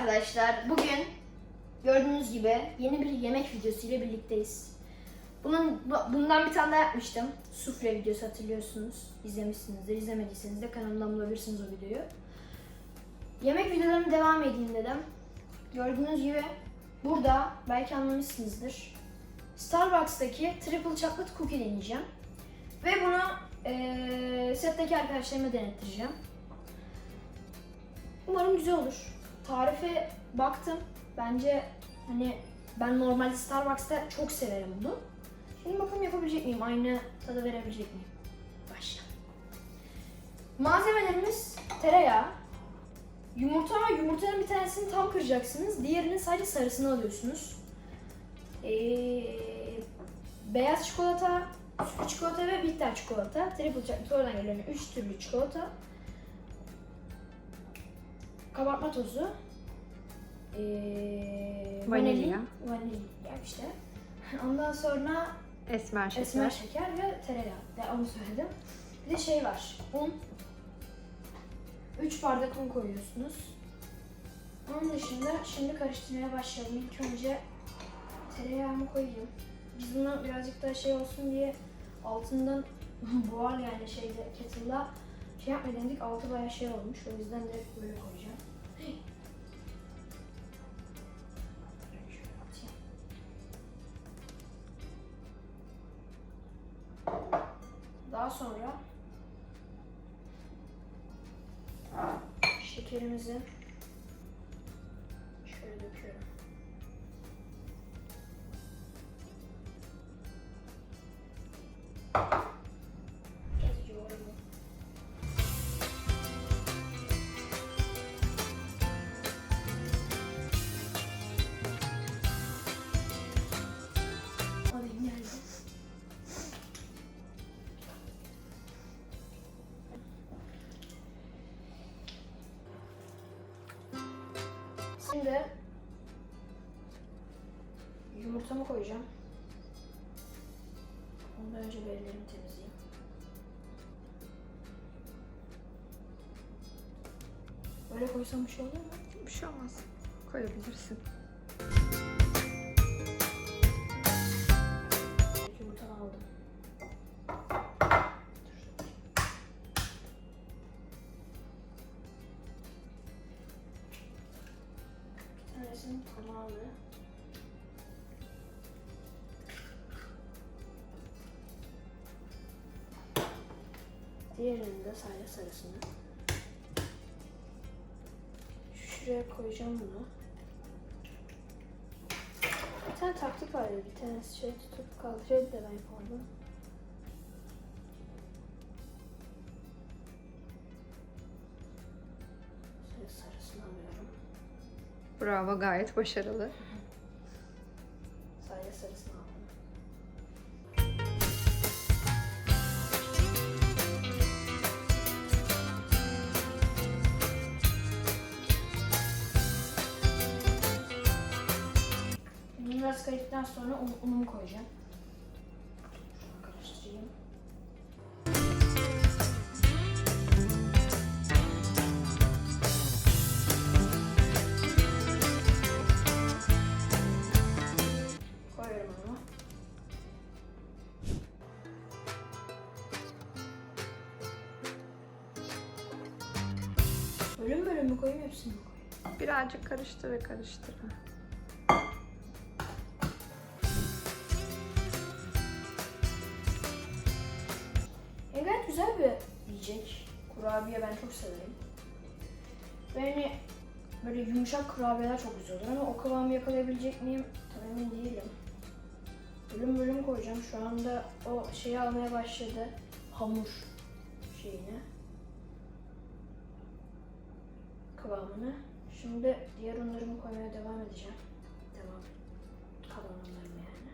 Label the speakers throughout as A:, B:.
A: arkadaşlar. Bugün gördüğünüz gibi yeni bir yemek videosu ile birlikteyiz. Bunun bu- bundan bir tane daha yapmıştım. Sufle videosu hatırlıyorsunuz. İzlemişsinizdir. İzlemediyseniz de kanalımdan bulabilirsiniz o videoyu. Yemek videolarına devam edeyim dedim. Gördüğünüz gibi burada belki anlamışsınızdır. Starbucks'taki triple chocolate cookie deneyeceğim. Ve bunu eee setteki arkadaşlarıma denettireceğim. Umarım güzel olur. Tarife baktım. Bence hani ben normalde Starbucks'ta çok severim bunu. Şimdi bakalım yapabilecek miyim? Aynı tadı verebilecek miyim? Başla. Malzemelerimiz tereyağı, yumurta ama yumurtanın bir tanesini tam kıracaksınız. Diğerinin sadece sarısını alıyorsunuz. Ee, beyaz çikolata, sütlü çikolata ve bitter çikolata. Triple chocolate oradan geliyor. 3 türlü çikolata kabartma tozu, ee,
B: Vanilya.
A: vanilya işte. Ondan sonra
B: Esmer şeker.
A: esmer şeker ve tereyağı. De onu söyledim. Bir de şey var, un. 3 bardak un koyuyorsunuz. Onun dışında şimdi karıştırmaya başlayalım. İlk önce tereyağımı koyayım. Biz bunu birazcık daha şey olsun diye altından buhar yani şeyde kettle'da şey yapma dedik altı bayağı şey olmuş. O yüzden direkt böyle koyacağım. Sonra şekerimizi Şimdi yumurtamı koyacağım. Ondan önce ellerimi temizleyeyim. Böyle koysam bir şey olur mu?
B: Bir şey olmaz. Koyabilirsin.
A: Diğerini de sadece sarısını. Şuraya koyacağım bunu. Bir tane taktik vardı. Bir tanesi şöyle tutup kaldırıyordu da ben yapamadım. Sarısını alıyorum.
B: Bravo gayet başarılı.
A: Sonra un, unumu koyacağım. Şunu karıştırayım. Koyuyorum onu. Bölüm bölüm mü koyayım hepsini mi koyayım?
B: Birazcık karıştır ve karıştır.
A: Severim. Ve böyle yumuşak kurabiyeler çok güzel olur ama o kıvamı yakalayabilecek miyim tam emin değilim. Bölüm bölüm koyacağım. Şu anda o şeyi almaya başladı. Hamur şeyini. Kıvamını. Şimdi diğer unlarımı koymaya devam edeceğim. Devam. Kalan unlarımı yani.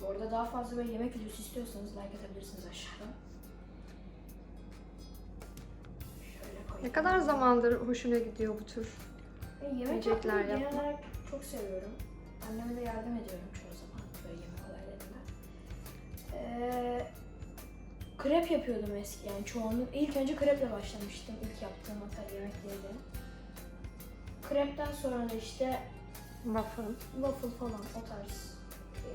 A: Bu arada daha fazla böyle yemek videosu istiyorsanız like atabilirsiniz aşağıdan.
B: Ne kadar zamandır hoşuna gidiyor bu tür?
A: Ben yemek
B: yiyecekler
A: yapmayı genel
B: yapmak?
A: olarak çok seviyorum. Anneme de yardım ediyorum çoğu zaman böyle yemek olaylarında. Ee, krep yapıyordum eski yani çoğunluk. İlk önce kreple başlamıştım ilk yaptığım atar yemekleri. Krepten sonra da işte
B: Waffle.
A: waffle falan o tarz. Ee,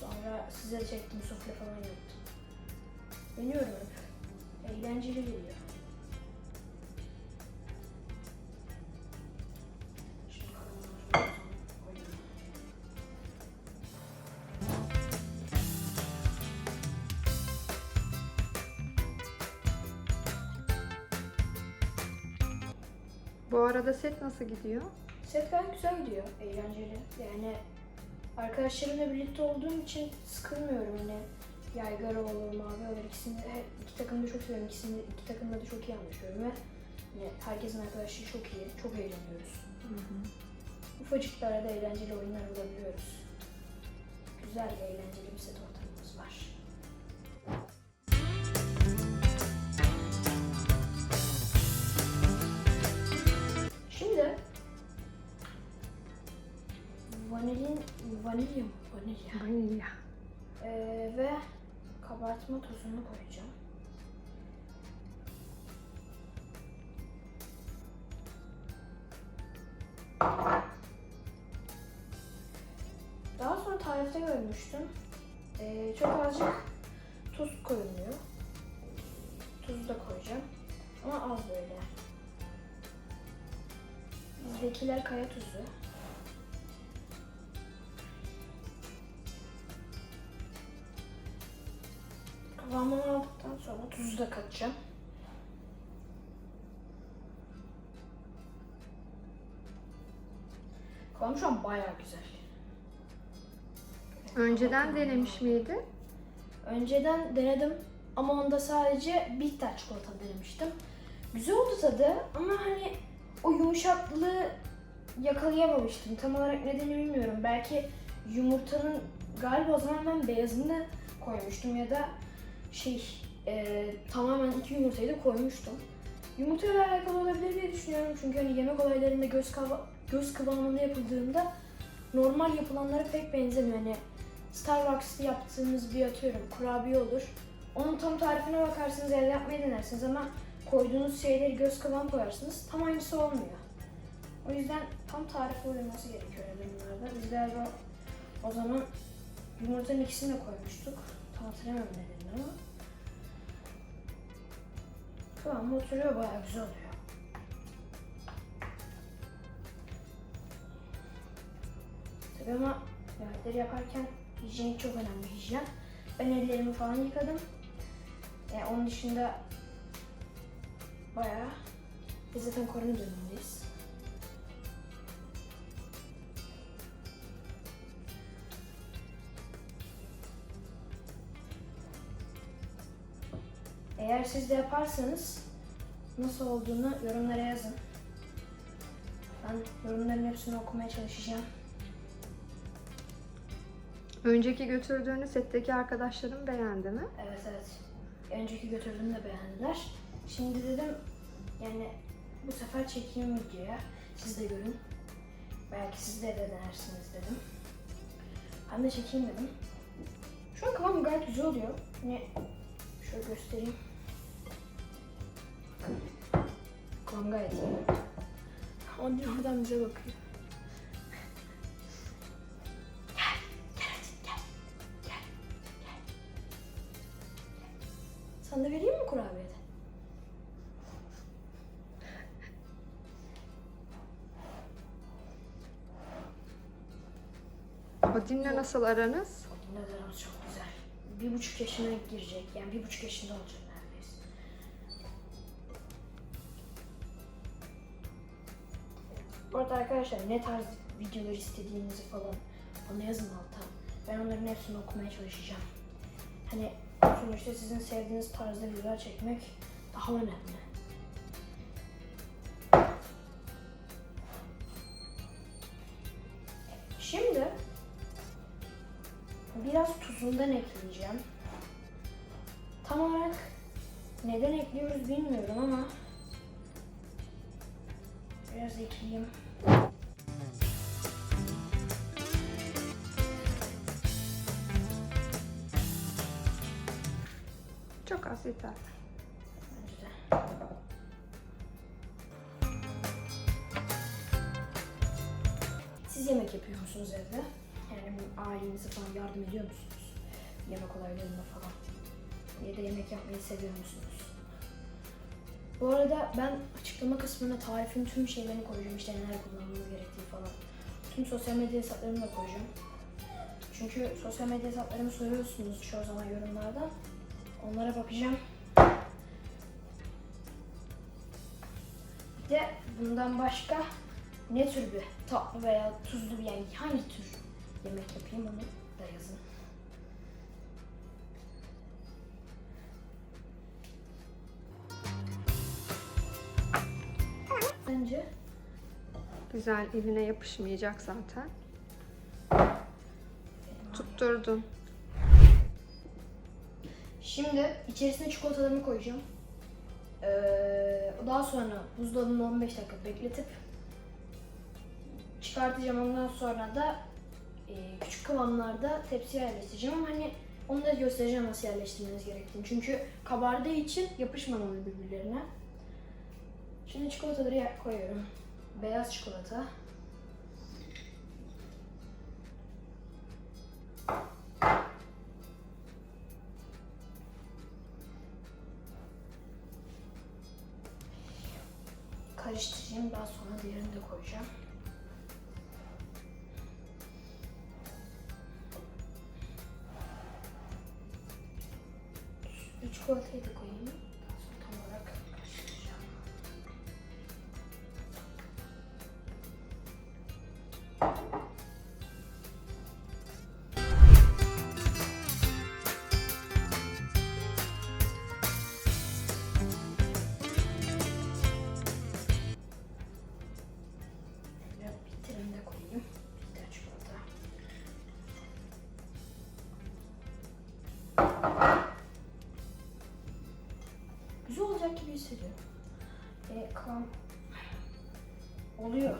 A: sonra size çektim sufle falan yaptım. Deniyorum hep. Eğlenceli geliyor.
B: Bu arada set nasıl gidiyor?
A: Set gayet güzel gidiyor, eğlenceli. Yani arkadaşlarımla birlikte olduğum için sıkılmıyorum. Yaygara olur, mavi olur. İkisini de, iki takımı da çok seviyorum. İkisini, iki takımla da çok iyi anlaşıyorum ve hani herkesin arkadaşlığı çok iyi, çok eğleniyoruz. Ufacıklara da eğlenceli oyunlar bulabiliyoruz. Güzel ve eğlenceli bir set ortamımız var. Vanilin, vanilya mı? Vanilya.
B: Vanilya.
A: Ee, ve kabartma tozunu koyacağım. Daha sonra tarifte görmüştüm. Ee, çok azıcık tuz koyuluyor. Tuzu da koyacağım. Ama az böyle. Bizdekiler kaya tuzu. Kıvamını aldıktan sonra tuzu da katacağım. Kıvam şu an bayağı güzel.
B: Önceden denemiş miydin?
A: Önceden denedim ama onda sadece bitter çikolata denemiştim. Güzel oldu tadı ama hani o yumuşaklığı yakalayamamıştım. Tam olarak nedeni bilmiyorum. Belki yumurtanın galiba o zaman ben beyazını koymuştum ya da şey e, tamamen iki yumurtayı da koymuştum. Yumurtayla alakalı olabilir diye düşünüyorum çünkü hani yemek olaylarında göz, göz kıvamında yapıldığında normal yapılanlara pek benzemiyor. Hani Starbucks'ta yaptığımız bir atıyorum kurabiye olur. Onun tam tarifine bakarsınız, evde yapmayı denersiniz ama koyduğunuz şeyleri göz kıvam koyarsınız. Tam aynısı olmuyor. O yüzden tam tarife uyulması gerekiyor durumlarda. Biz galiba o zaman yumurtanın ikisini de koymuştuk. Tam hatırlamıyorum nedenini ama. Kıvam oturuyor bayağı güzel oluyor. Tabii ama yemekleri yaparken hijyen çok önemli hijyen. Ben ellerimi falan yıkadım. Yani onun dışında bayağı biz zaten korona dönemindeyiz. Eğer siz de yaparsanız nasıl olduğunu yorumlara yazın. Ben yorumların hepsini okumaya çalışacağım.
B: Önceki götürdüğünü setteki arkadaşların beğendi mi?
A: Evet evet. Önceki götürdüğümü de beğendiler. Şimdi dedim yani bu sefer çekeyim videoya. Siz de görün. Belki siz de denersiniz dedim. Ben de çekeyim dedim. Şu an kıvam gayet güzel oluyor. Yine şöyle göstereyim. Kıvam gayet iyi. Onun oradan bize bakıyor. Gel, gel hadi gel. Gel, gel. Sana da vereyim mi kurabiyede?
B: Odin'le nasıl aranız?
A: O dinozorumuz çok güzel. Bir buçuk yaşına girecek. Yani bir buçuk yaşında olacak arkadaşlar ne tarz videolar istediğinizi falan bana yazın alta. Ben onların hepsini okumaya çalışacağım. Hani sonuçta sizin sevdiğiniz tarzda videolar çekmek daha önemli. Şimdi biraz tuzundan ekleyeceğim. Tam olarak neden ekliyoruz bilmiyorum ama biraz ekleyeyim.
B: Az yeter.
A: Siz yemek yapıyor musunuz evde? Yani ailenize falan yardım ediyor musunuz? Yemek olaylarında falan. Ya da yemek yapmayı seviyor musunuz? Bu arada ben açıklama kısmına tarifin tüm şeylerini koyacağım. İşte neler kullanmamız gerektiği falan. Tüm sosyal medya hesaplarımı da koyacağım. Çünkü sosyal medya hesaplarımı soruyorsunuz çoğu zaman yorumlarda. Onlara bakacağım. Bir de bundan başka ne tür bir tatlı veya tuzlu bir yani hangi tür yemek yapayım onu da yazın. Bence
B: Güzel eline yapışmayacak zaten. Tutturdun.
A: Şimdi içerisine çikolatalarımı koyacağım. Ee, daha sonra buzdolabında 15 dakika bekletip çıkartacağım. Ondan sonra da e, küçük kıvamlarda tepsiye yerleştireceğim ama hani onu da göstereceğim nasıl yerleştirmeniz gerektiğini. Çünkü kabardığı için yapışmamalı birbirlerine. Şimdi çikolataları koyuyorum. Beyaz çikolata. Çikolatayı da koyayım. Tam olarak karıştıracağım. Biraz bittirini Oluyor.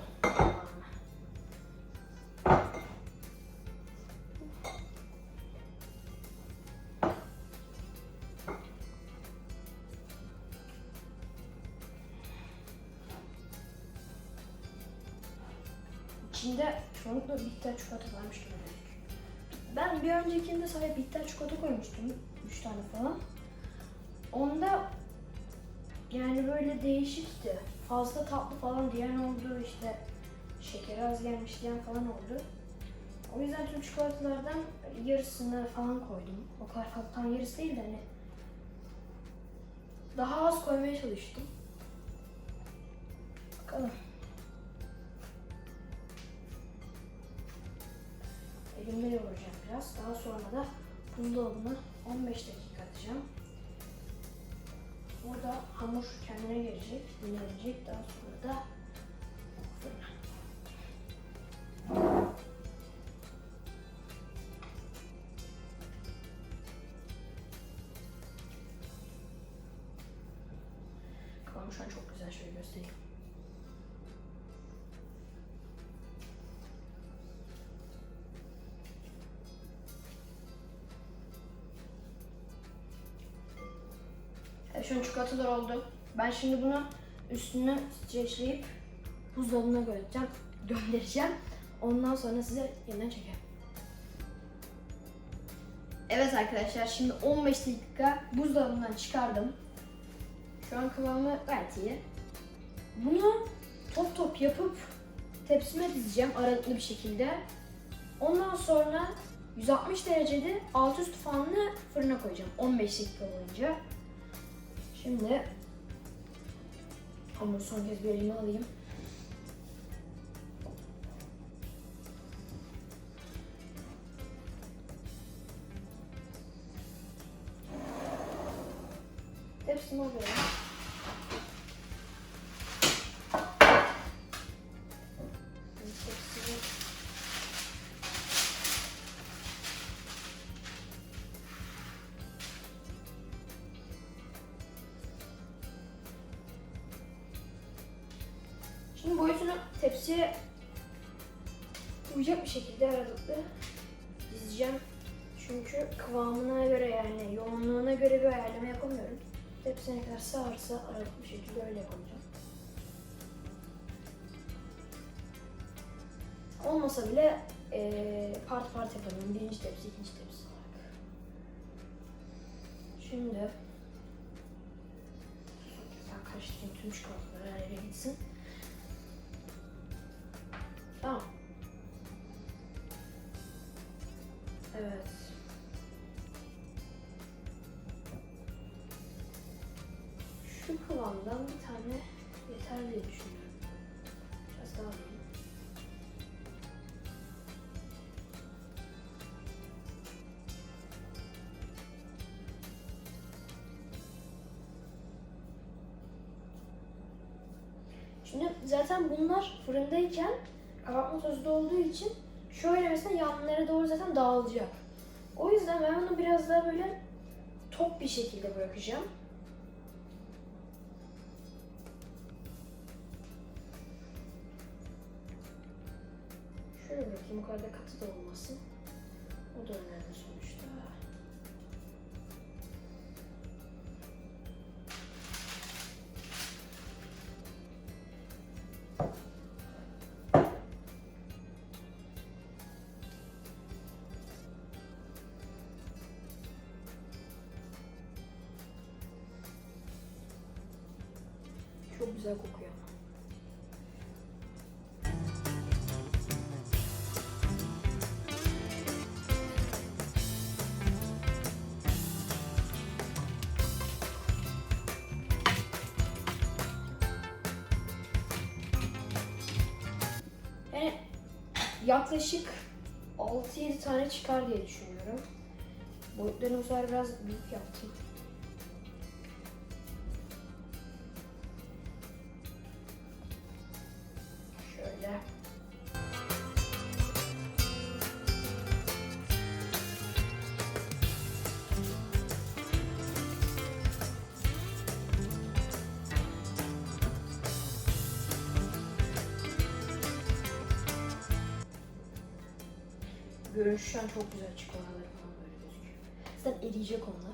A: İçinde çoğunlukla bitter çikolata gözüküyor. Ben bir öncekinde sadece bitter çikolata koymuştum. 3 tane falan. Onda yani böyle değişikti. Fazla tatlı falan diyen oldu işte şekeri az gelmiş diyen falan oldu. O yüzden tüm çikolatalardan yarısını falan koydum. O kadar fazla tam yarısı değil de hani daha az koymaya çalıştım. Bakalım. Elimde yoğuracağım biraz. Daha sonra da buzdolabına 15 dakika atacağım. Burada hamur kendine gelecek, dinlenecek. Daha sonra da Evet, şu an çikolatalar oldu. Ben şimdi bunu üstüne streçleyip buzdolabına götüreceğim, göndereceğim. Ondan sonra size yeniden çekerim. Evet arkadaşlar şimdi 15 dakika buzdolabından çıkardım. Şu an kıvamı gayet iyi. Bunu top top yapıp tepsime dizeceğim aralıklı bir şekilde. Ondan sonra 160 derecede alt üst fanlı fırına koyacağım 15 dakika boyunca. Şimdi hamuru son kez bir elime alayım. Tepsimi alıyorum. Tepsiye uyacak bir şekilde aralıklı dizeceğim. Çünkü kıvamına göre yani yoğunluğuna göre bir ayarlama yapamıyorum. Tepsine kadar sağarsa aralıklı bir şekilde öyle yapacağım. Olmasa bile eee part part yaparım. Birinci tepsi, ikinci tepsi olarak. Şimdi ben karıştırayım tüm çikolataları her yere gitsin. Evet. Şu kıvamdan bir tane yeter diye düşünüyorum. Biraz daha alayım. Şimdi zaten bunlar fırındayken kabartma tozu da olduğu için şöyle mesela yanlara doğru zaten dağılacak. O yüzden ben bunu biraz daha böyle top bir şekilde bırakacağım. Güzel kokuyor. Yaklaşık 6-7 tane çıkar diye düşünüyorum. Boyutlarını bu sefer biraz büyük yaptım. Görünüş şu an çok güzel çikolataları falan böyle gözüküyor. Zaten eriyecek onlar.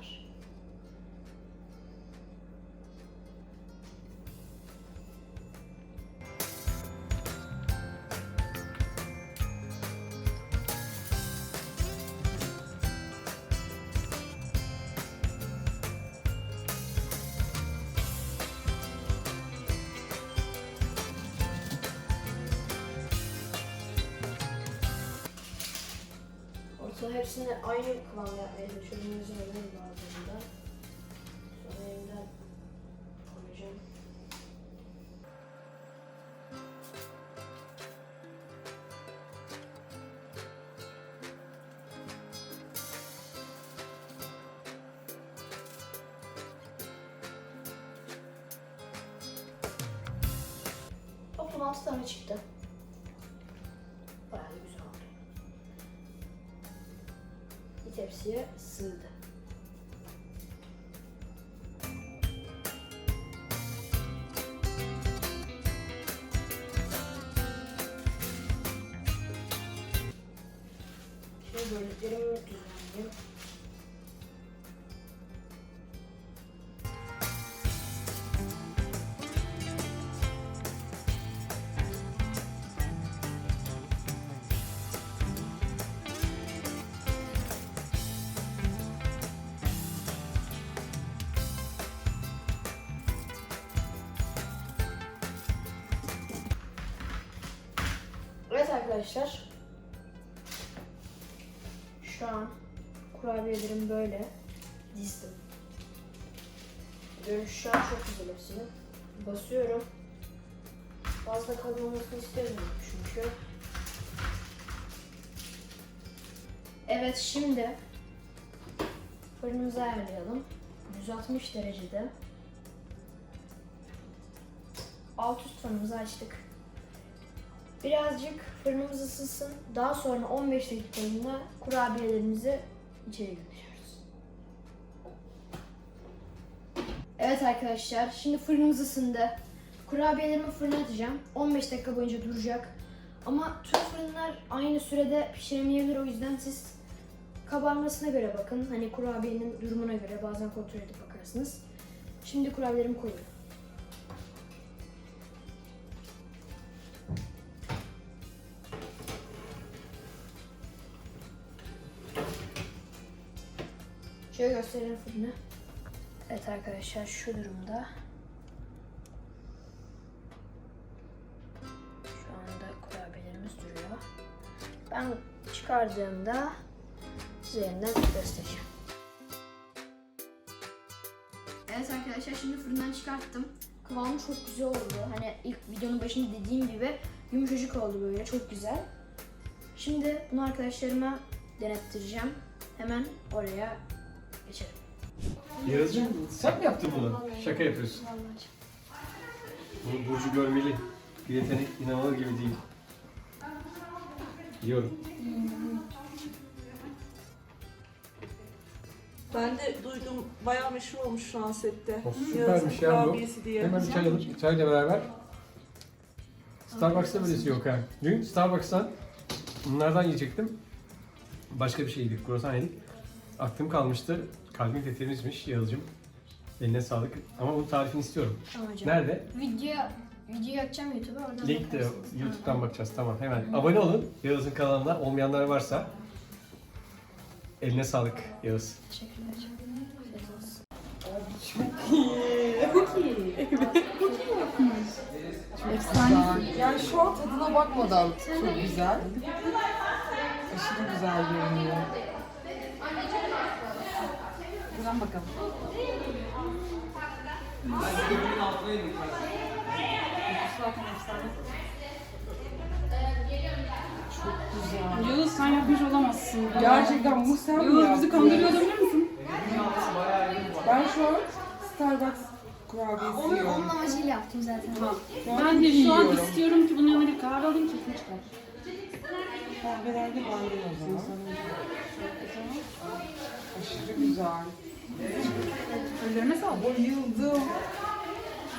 A: Ortada hepsini aynı kıvamda yapmaya çalışıyorum. Yüzüm öyle bazılarında. Sonra Şimdi böldüklerimi düzenleyeyim. Evet arkadaşlar. Kurabiyelerim böyle dizdim. Görünüş şu an çok güzel hepsini. Basıyorum. Fazla kalın olmasını istemiyorum çünkü. Evet şimdi fırınımızı ayarlayalım. 160 derecede. Alt üst fırınımızı açtık. Birazcık fırınımız ısınsın. Daha sonra 15 dakikalığında kurabiyelerimizi içeri gönderiyoruz. Evet arkadaşlar, şimdi fırınımız ısındı. Kurabiyelerimi fırına atacağım. 15 dakika boyunca duracak. Ama tüm fırınlar aynı sürede pişiremeyebilir. O yüzden siz kabarmasına göre bakın. Hani kurabiyenin durumuna göre bazen kontrol edip bakarsınız. Şimdi kurabiyelerimi koyuyorum. Gösterelim fırını. Evet arkadaşlar şu durumda. Şu anda kurabiyelerimiz duruyor. Ben çıkardığımda size yeniden göstereceğim. Evet arkadaşlar şimdi fırından çıkarttım. Kıvamı çok güzel oldu. Hani ilk videonun başında dediğim gibi yumuşacık oldu böyle çok güzel. Şimdi bunu arkadaşlarıma denettireceğim. Hemen oraya geçelim.
C: Yağız'cığım sen mi yaptın bunu? Şaka yapıyorsun.
A: Vallahi.
C: Bu Burcu görmeli. Bir yetenek inanılır gibi değil. Yiyorum.
D: Ben de duydum bayağı meşhur olmuş şu an sette.
C: Of,
D: Yağız'ın
C: süpermiş ya bu.
D: kurabiyesi diye.
C: Hemen bir çay alıp çayla beraber. Starbucks'ta böylesi yok ha. Dün Starbucks'tan bunlardan yiyecektim. Başka bir şey yedik, kruvasan yedik. Aklım kalmıştı. Kalbim fetemizmiş Yağız'cığım. Eline sağlık. Ama bunun tarifini istiyorum.
A: Tamam hocam.
C: Nerede?
A: Video video atacağım YouTube'a oradan
C: Link de
A: bakarsınız.
C: YouTube'dan bakacağız. Tamam hemen. Abone olun Yağız'ın kanalına. Olmayanlar varsa. Eline sağlık Yağız.
A: Teşekkürler. Afiyet olsun.
E: Yani şu an tadına bakmadan çok güzel. Aşırı güzel görünüyor. Buradan bakalım. Çok güzel.
F: Yağız sen yapmış olamazsın.
E: Gerçekten bu sen mi
F: Yağız bizi kandırıyor olabilir misin?
E: Ben şu an Starbucks kurabiyesi
A: Onu
E: yiyorum.
A: onun amacıyla yaptım zaten.
E: An
F: Ben de şu an
E: yiyorum.
F: istiyorum ki bunun yanına bir kahve alayım kesin çıkar.
E: Kahvelerde bandım o zaman. Aşırı güzel.
F: Ellerine sağlık.
E: Bayıldım.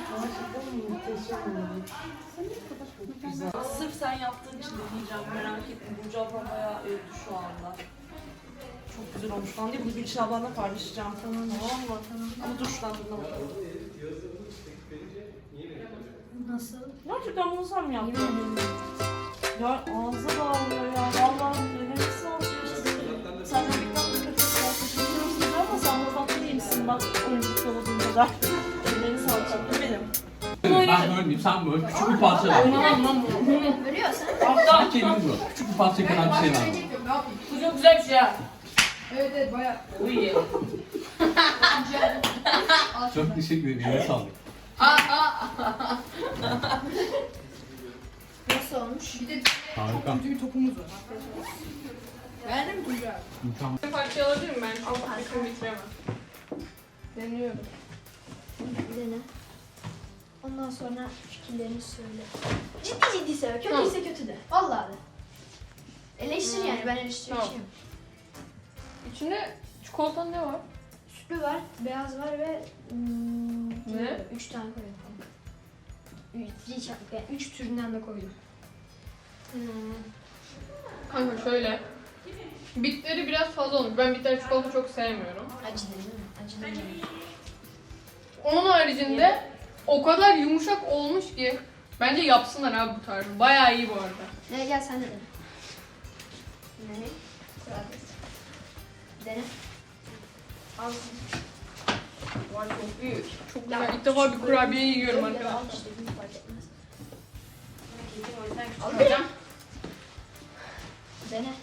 E: Gerçekten muhteşem oldu.
D: Sırf sen yaptığın için de diyeceğim merak etme. Burcu ablam bayağı övdü şu anda. Çok güzel olmuş falan diye bunu Gülşah ablanla paylaşacağım. Tamam mı? Tamam Tamam. Ama dur şuradan tadına bakalım.
A: Nasıl?
D: Gerçekten bunu sen mi yaptın? Ya ağza dağılıyor ya. Vallahi nefes alıyor işte. Senden Ellerini sağlık tatlım benim.
G: Ben bölmeyeyim, sen böl. Küçük bir parça ver.
A: Görüyorsan.
G: Hatta kendimiz böl. Küçük bir parça kadar bir şey ver.
F: Bu çok güzel bir şey ha.
E: Evet evet bayağı.
G: Çok teşekkür ederim. Eline sağlık.
A: Nasıl olmuş?
G: Harika.
E: Bir topumuz var.
G: Mükemmel.
B: Parça alabilir miyim ben? Al parçamı bitiremem. Deniyorum.
A: Dene. Ondan sonra fikirlerini söyle. Ciddi ciddi söyle. Kötüyse kötü de. Vallahi de. Eleştir yani ben eleştireceğim.
B: İçinde çikolata ne var?
A: Sütlü var, beyaz var ve hmm,
B: Ne?
A: Üç tane koydum. Üç, üç, yani üç türünden de koydum.
B: Hmm. Kanka şöyle. Bitleri biraz fazla olmuş. Ben bitter çikolata çok sevmiyorum.
A: Acı değil mi? Acı değil mi?
B: Onun haricinde o kadar yumuşak olmuş ki bence yapsınlar abi bu tarzı. Bayağı iyi bu arada.
A: Ne gel sen de dene. Dene. Al.
B: Vay çok büyük. Çok güzel. İlk defa bir kurabiye yiyorum arkadaşlar. Al hocam.
A: Dene.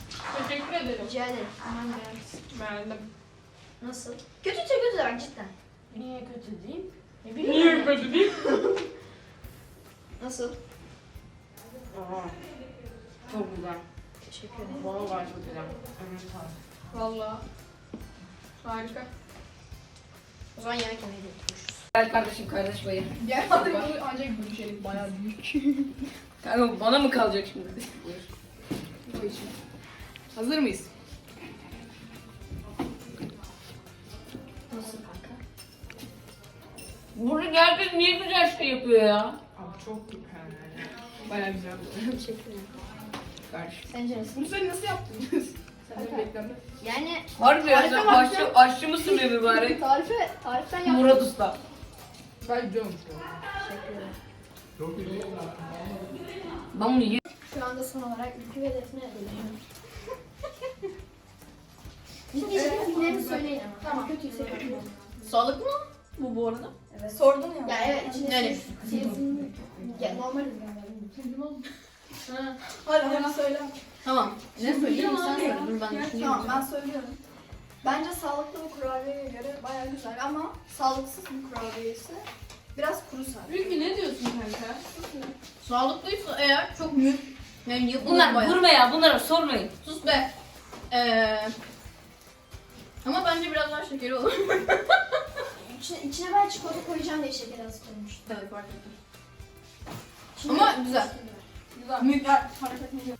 B: Teşekkür ederim.
A: Rica ederim. Aman.
B: Beğendim.
A: Nasıl? Kötü de bak cidden. Niye kötü? Ne bileyim
B: Niye kötü değil?
A: Nasıl?
E: Aha. Çok güzel.
A: Teşekkür ederim.
E: Vallahi çok güzel. Evet abi.
B: Valla. Harika.
A: O zaman yemek yemeye oturmuşuz.
H: Gel kardeşim kardeş bayı.
B: Gel hadi bu ancak bu içerik bayağı büyük.
H: Kanka bana mı kalacak şimdi?
B: Bu için. Hazır mıyız?
H: Burada herkes niye güzel şey yapıyor ya?
E: Abi çok güzel.
B: Bayağı güzel bu.
A: Teşekkür ederim.
B: Kardeşim.
A: Sence nasıl?
B: Bunu sen nasıl yaptın?
A: Yani
H: Harbi ya sen aşçı, aşçı mısın be mübarek?
A: tarife, tariften yaptım.
H: Murat Usta.
E: Ben gidiyorum.
A: Teşekkür ederim.
H: Ben bunu ye-
A: Şu anda son olarak ülke ve defne. Ciddi ciddi fikirlerini söyleyin ama. Tamam. Kötüyse kötü.
H: Sağlıklı mı bu bu arada?
D: Sordun ya.
A: Ya evet içinde
H: Yani-.
A: Ya normal ürünler.
I: Hadi hadi söyle.
H: Tamam. Ne söyleyeyim sen söyle. Dur ben düşüneyim.
I: Tamam ben söylüyorum. Bence sağlıklı bir kurabiyeye göre baya güzel ama sağlıksız bir kurabiyesi biraz kuru sadece.
B: Ülkü ne diyorsun kanka?
H: Sağlıklıysa eğer çok mük. Yani Bunlar bayağı. vurma ya bunlara sormayın.
B: Sus be. Ee,
H: Ama bence biraz daha şekeri olur.
A: İçine, içine ben çikolata koyacağım diye şeker az koymuştum.
H: Evet fark ettim.
A: Şimdi
H: Ama güzel.
I: Güzel. Mükemmel. Hareket ediyor.